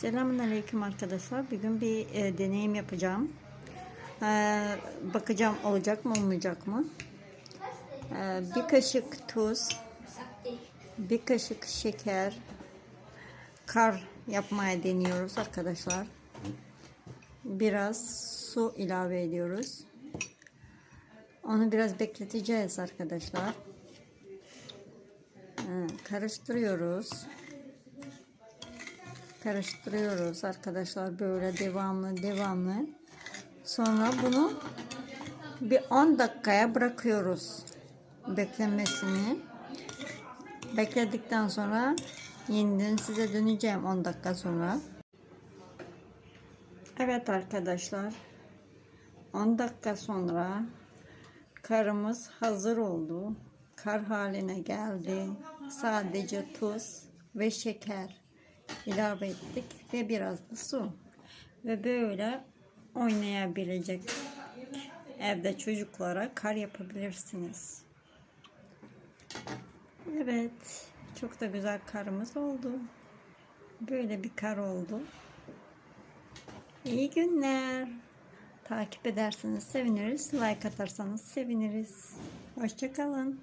Selamünaleyküm arkadaşlar. Bugün bir e, deneyim yapacağım. E, bakacağım olacak mı olmayacak mı? E, bir kaşık tuz, bir kaşık şeker, kar yapmaya deniyoruz arkadaşlar. Biraz su ilave ediyoruz. Onu biraz bekleteceğiz arkadaşlar. E, karıştırıyoruz karıştırıyoruz arkadaşlar böyle devamlı devamlı. Sonra bunu bir 10 dakikaya bırakıyoruz beklemesini. Bekledikten sonra yeniden size döneceğim 10 dakika sonra. Evet arkadaşlar 10 dakika sonra karımız hazır oldu. Kar haline geldi. Sadece tuz ve şeker ilave ettik ve biraz da su ve böyle oynayabilecek evde çocuklara kar yapabilirsiniz. Evet, çok da güzel karımız oldu. Böyle bir kar oldu. İyi günler. Takip ederseniz seviniriz. Like atarsanız seviniriz. Hoşçakalın.